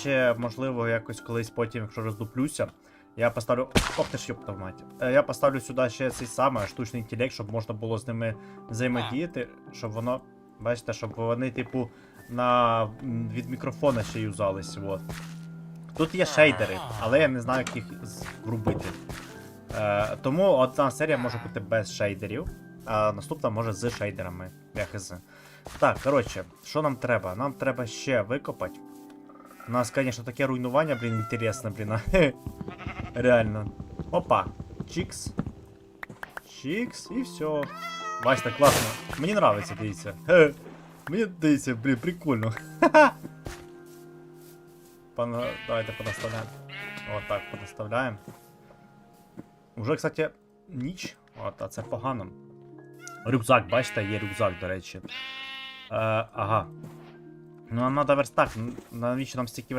ще, можливо, якось колись потім, якщо роздуплюся, я поставлю. Ох ти ж йопта в мать. Е, Я поставлю сюди ще цей самий штучний інтелект, щоб можна було з ними взаємодіяти, щоб воно. Бачите, щоб вони, типу, на від мікрофона ще юзались. От. Тут є шейдери, але я не знаю, як їх з- врубити. Е, тому одна серія може бути без шейдерів, а наступна може з шейдерами. Я хз. Так, коротше, що нам треба? Нам треба ще викопати. У нас, звісно, таке руйнування, блін, інтересне, блін. Реально. Опа. Чікс. Чікс, і все. Бачите, класно. Мені нравиться, дивіться. Хе. Мені дивіться, блін, прикольно. Пана... Давайте понаставляємо. От так, понаставляємо. Уже, кстати, ніч. От, а це погано. Рюкзак, бачите, є рюкзак, до речі. Е, ага. Ну, нам треба верстак. Навіщо нам стільки верстак?